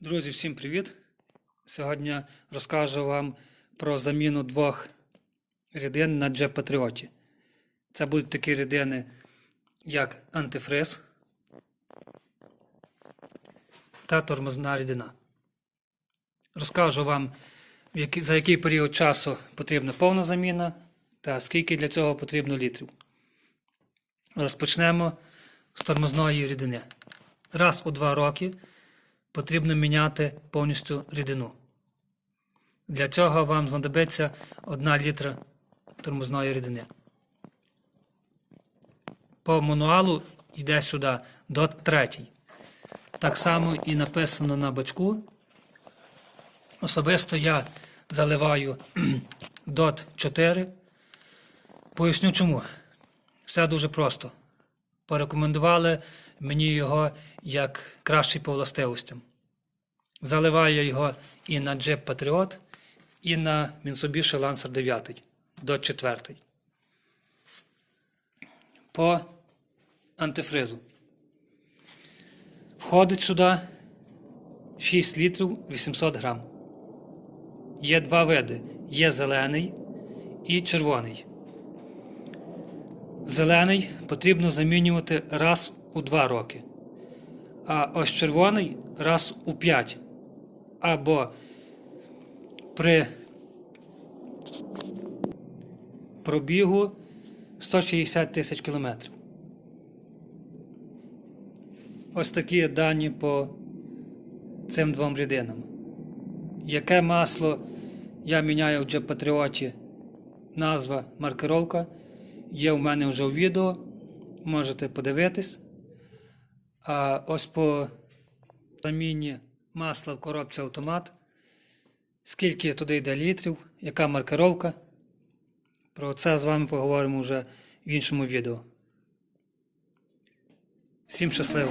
Друзі, всім привіт! Сьогодні розкажу вам про заміну двох рідин на Jet Patriot. Це будуть такі рідини, як антифриз та тормозна рідина. Розкажу вам, за який період часу потрібна повна заміна та скільки для цього потрібно літрів. Розпочнемо з тормозної рідини. Раз у два роки потрібно міняти повністю рідину. Для цього вам знадобиться 1 літра тормозної рідини. По мануалу йде сюди дот 3. Так само і написано на бачку. Особисто я заливаю дот 4. Поясню чому. Все дуже просто. Порекомендували мені його як кращий по властивостям. Заливаю я його і на Jeep Patriot, і на Mitsubishi Lancer 9 до 4. По антифризу. Входить сюди 6 літрів 800 грам. Є два види: є зелений і червоний. Зелений потрібно замінювати раз у 2 роки. А ось червоний раз у 5. Або при пробігу 160 тисяч кілометрів. Ось такі дані по цим двом рідинам. Яке масло я міняю вже Патріоті назва маркировка. Є у мене вже в відео. Можете подивитись. А ось по заміні масла в коробці автомат. Скільки туди йде літрів, яка маркировка. Про це з вами поговоримо вже в іншому відео. Всім щасливо!